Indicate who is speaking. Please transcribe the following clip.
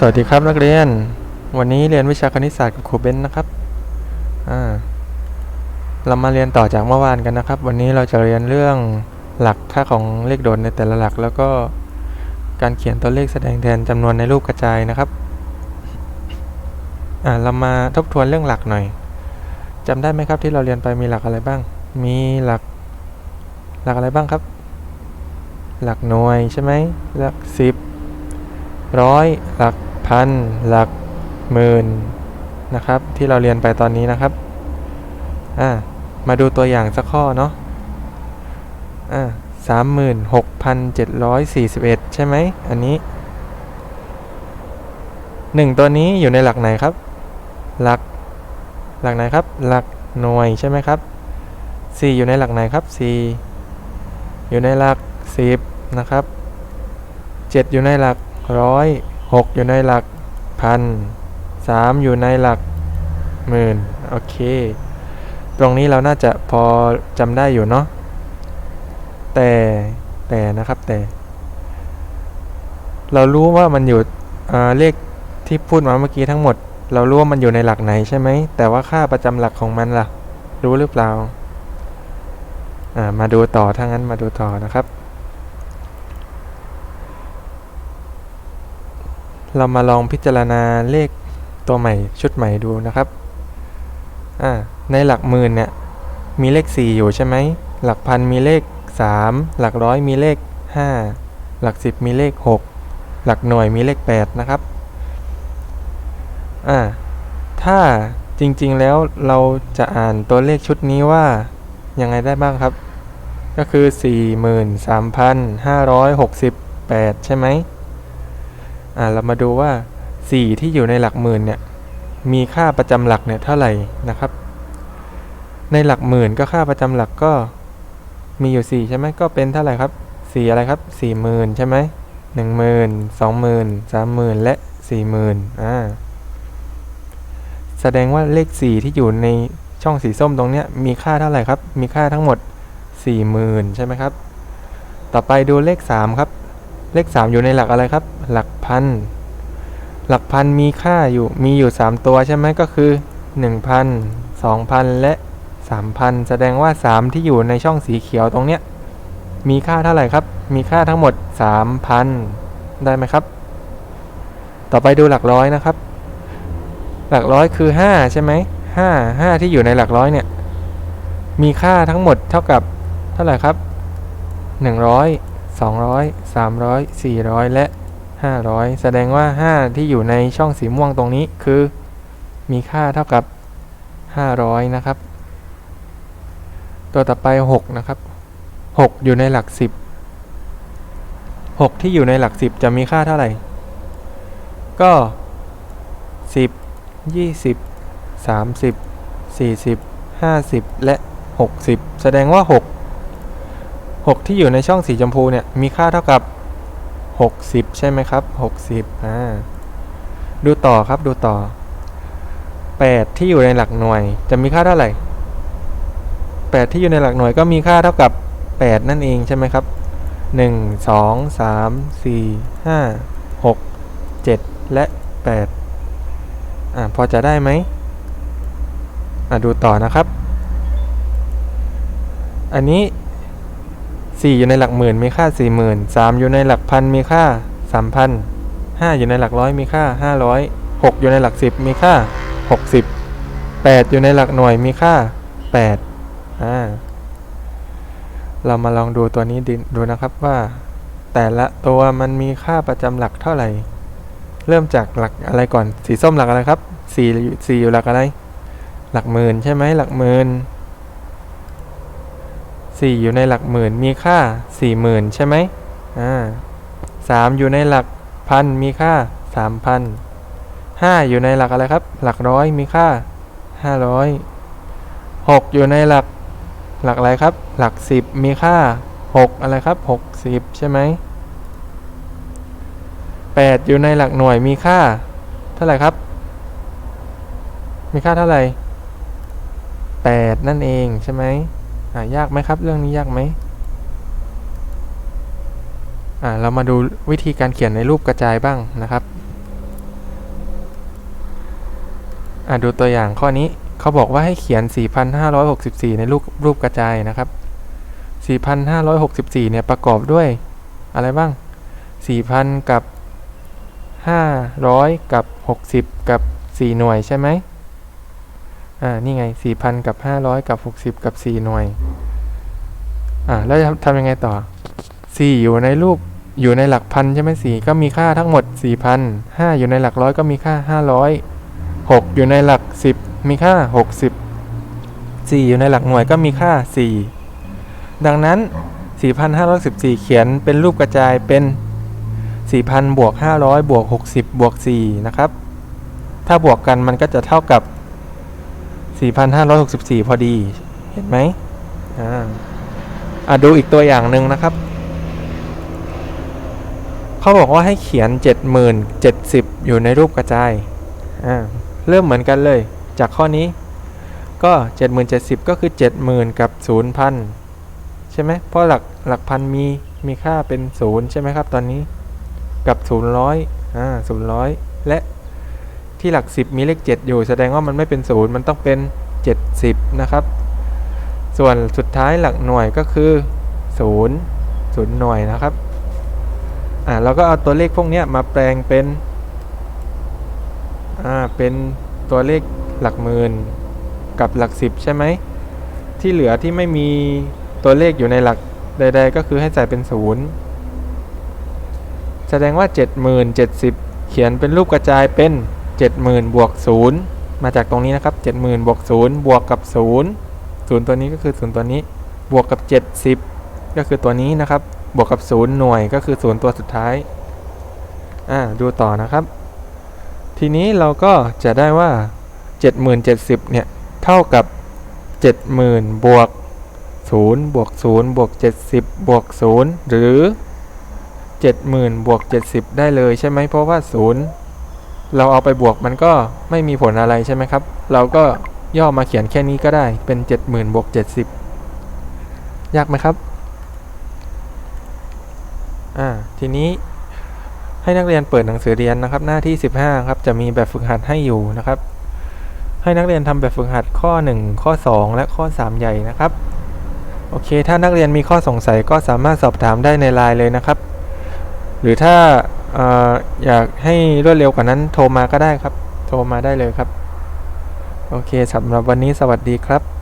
Speaker 1: สวัสดีครับนักเรียน วันนี้เรียนวิชาคณิตศาสตร์กับครูเบนนะครับเรามาเรียนต่อจากเมื่อวานกันนะครับ วันนี้เราจะเรียนเรื่องหลักค่าของเลขโดดในแต่ละหลัก แล้วก็การเขียนตัวเลขแสดงแทนจำนวนในรูปกระจายนะครับเรามาทบทวนเรื่องหลักหน่อยจำได้ไหมครับที่เราเรียนไปมีหลักอะไรบ้าง มีหลักหลักอะไรบ้างครับ หลักหน่วยใช่ไหมหลักสิบ ร้อยหลักพันหลักหมื่นนะครับ ที่เราเรียนไปตอนนี้นะครับอ่ามาดูตัวอย่างสักข้อเนาะอ่าสามหมื่นหกพันเจ็ดร้อยสี่สิบเอ็ดใช่ไหมอันนี้หนึ่งตัวนี้อยู่ในหลักไหนครับ หลัก หลักไหนครับ หลักหน่วยใช่ไหมครับสี่อยู่ในหลักไหนครับสี่อยู่ในหลักสิบนะครับเจ็ดอยู่ในหลัก ร้อยหกอยู่ในหลักพันสามอยู่ในหลักหมื่นโอเค ตรงนี้เราน่าจะพอจำได้อยู่เนาะแต่แต่นะครับแต่ เรารู้ว่ามันอยู่อ่าเลขที่พูดมาเมื่อกี้ทั้งหมด เรารู้ว่ามันอยู่ในหลักไหนใช่ไหมแต่ว่าค่าประจำหลักของมันล่ะ รู้หรือเปล่าอ่ามาดูต่อถ้างั้นมาดูต่อนะครับ เรามาลองพิจารณาเลขตัวใหม่ชุดใหม่ดูนะครับในหลักหมื่นเนี่ยมีเลข 4 อยู่ใช่ไหม หลักพันมีเลข 3 หลักร้อยมีเลข 5 หลัก 10 มีเลข 6 หลักหน่วยมีเลข 8 นะครับ อ่า ถ้าจริงๆแล้วเราจะอ่านตัวเลขชุดนี้ว่ายังไงได้บ้างครับ ก็คือ 43,568 ใช่ไหม อ่าเรามาดูว่า 4 ที่อยู่ในหลักหมื่นเนี่ยมีค่าประจำหลักเนี่ยเท่าไหร่นะครับ ในหลักหมื่นก็ค่าประจำหลักก็มีอยู่ 4 ใช่ไหมก็เป็นเท่าไหร่ครับ4อะไรครับ4 0,000ใช่ไหม1 0 0 0 0 20,000 30,000และ40,000อ่าแสดงว่าเลข 4 ที่อยู่ในช่องสีส้มตรงเนี้ยมีค่าเท่าไหร่ครับ มีค่าทั้งหมด 40,000 ใช่ไหมครับ ต่อไปดูเลข 3 ครับ เลข 3 อยู่ในหลักอะไรครับ หลักพัน หลักพันมีค่าอยู่ มีอยู่ 3 ตัวใช่ไหมก็คือ 1,000 2,000 และ 3,000 แสดงว่า 3 ที่อยู่ในช่องสีเขียวตรงเนี้ย มีค่าเท่าไหร่ครับ มีค่าทั้งหมด 3,000 ได้ไหมครับ ต่อไปดูหลักร้อยนะครับ หลักร้อยคือ 5 ใช่ไหม5 5 ที่อยู่ในหลักร้อยเนี่ย มีค่าทั้งหมดเท่ากับเท่าไหร่ครับ 100 200 300 400 และ 500 แสดงว่า 5 ที่อยู่ในช่องสีม่วงตรงนี้คือ มีค่าเท่ากับ 500 นะครับ ตัวต่อไป 6 นะครับ 6 อยู่ในหลัก 10 6 ที่อยู่ในหลัก 10 จะมีค่าเท่าไหร่ ก็ 10 20 30 40 50 และ 60 แสดงว่า 6 6 ที่อยู่ในช่องสีชมพูเนี่ยมีค่าเท่ากับ 60 ใช่ไหมครับ 60อ่าดูต่อครับดูต่อ 8 ที่อยู่ในหลักหน่วยจะมีค่าเท่าไหร่ 8 ที่อยู่ในหลักหน่วยก็มีค่าเท่ากับ 8 นั่นเองใช่ไหมครับ 1 2 3 4 5 6 7 และ 8 อ่าพอจะได้ไหมอ่าดูต่อนะครับ อันนี้ 4อยู่ในหลักหมื่นมีค่า40,000 3อยู่ในหลักพันมีค่า3,000 5อยู่ในหลักร้อยมีค่า500 6อยู่ในหลัก10มีค่า60 8อยู่ในหลักหน่วยมีค่า8อ่าเรามาลองดูตัวนี้ด,ดูนะครับว่า แต่ละตัวมันมีค่าประจำหลักเท่าไหร่ เริ่มจากหลักอะไรก่อน สีส้มหลักอะไรครับ4อยู่4อยู่หลักอะไร หลักหมื่นใช่ไหมหลักหมื่น สี่อยู่ในหลักหมื่นมีค่าสี่หมื่นใช่ไหมอ่าสามอยู่ในหลักพันมีค่าสามพันห้าอยู่ในหลักอะไรครับ หลักร้อยมีค่าห้าร้อยหกอยู่ในหลักหลักอะไรครับ หลักสิบมีค่าหกอะไรครับหกสิบใช่ไหมแปดอยู่ในหลักหน่วยมีค่า เท่าไหร่ครับ มีค่าเท่าไหร่แปดนั่นเองใช่ไหม่ายากไหมครับ เรื่องนี้ยากไหมอ่าเรามาดูวิธีการเขียนในรูปกระจายบ้างนะครับอะดูตัวอย่างข้อนี้เขาบอกว่าให้เขียน 4,564 ในรูปรูปกระจายนะครับ 4,564 เนี่ยประกอบด้วยอะไรบ้าง 4,000 กับ 500 กับ 60 กับ 4 หน่วยใช่ไหม อ่า นี่ไง 4,000 กับ 500 กับ 60 กับ 4 หน่วย อ่า แล้วจะทำยังไงต่อ 4 อยู่ในรูป อยู่ในหลักพันใช่ไหม4ก็มีค่าทั้งหมด 4,000 5 อยู่ในหลักร้อยก็มีค่า 500 6 อยู่ในหลัก 10 มีค่า 60 4 อยู่ในหลักหน่วยก็มีค่า 4 ดังนั้น 4,514 เขียนเป็นรูปกระจายเป็น 4,000 บวก 500 บวก 60 บวก 4 นะครับ ถ้าบวกกันมันก็จะเท่ากับ 4,564 พอดี เห็นไหมอ่าอะดูอีกตัวอย่างหนึ่งนะครับ เขาบอกว่าให้เขียน 70,070 อยู่ในรูปกระจาย อ่า เริ่มเหมือนกันเลย จากข้อนี้ ก็ 70,070 ก็คือ 70,000 กับ 0,000 ใช่ไหม เพราะหลักหลักพันมีมีค่าเป็น 0 ใช่ไหมครับ ตอนนี้ กับ 000อ่า000 และ ที่หลัก 10 มีเลข 7 อยู่ แสดงว่ามันไม่เป็น0มันต้องเป็น 70 นะครับ ส่วนสุดท้ายหลักหน่วยก็คือ 0 0 หน่วยนะครับ อ่าเราก็เอาตัวเลขพวกนี้มาแปลงเป็น อ่า เป็นตัวเลขหลักหมื่นกับหลักสิบใช่ไหม ที่เหลือที่ไม่มีตัวเลขอยู่ในหลักใด ๆ ก็คือให้ใส่เป็นศูนย์แสดงว่า 70,070 เขียนเป็นรูปกระจายเป็น 70,000บวก0มาจากตรงนี้นะครับ70,000บวก0บวกกับ 0 0 ตัวนี้ก็คือ 0 ตัวนี้บวกกับ 70 ก็คือตัวนี้นะครับ บวกกับ 0 หน่วยก็คือ 0 ตัวสุดท้ายอ่าดูต่อนะครับ ทีนี้เราก็จะได้ว่า 7070 เนี่ย เท่ากับ 70,000บวก0บวก0บวก70 บวก 0 หรือ 70,000บวก70 ได้เลยใช่ไหมเพราะว่า 0 เราเอาไปบวกมันก็ไม่มีผลอะไรใช่ไหมครับ เราก็ย่อมาเขียนแค่นี้ก็ได้เป็น 70,000บวก70 ยากไหมครับอ่าทีนี้ให้นักเรียนเปิดหนังสือเรียนนะครับ หน้าที่ 15ครับจะมีแบบฝึกหัดให้อยู่นะครับ ให้นักเรียนทำแบบฝึกหัดข้อ 1 ข้อ 2 และข้อ 3 ใหญ่นะครับโอเค ถ้านักเรียนมีข้อสงสัยก็สามารถสอบถามได้ในไลน์เลยนะครับ หรือถ้า ออยากให้รวดเร็วกว่านั้นโทรมาก็ได้ครับ โทรมาได้เลยครับ โอเคสำหรับวันนี้สวัสดีครับ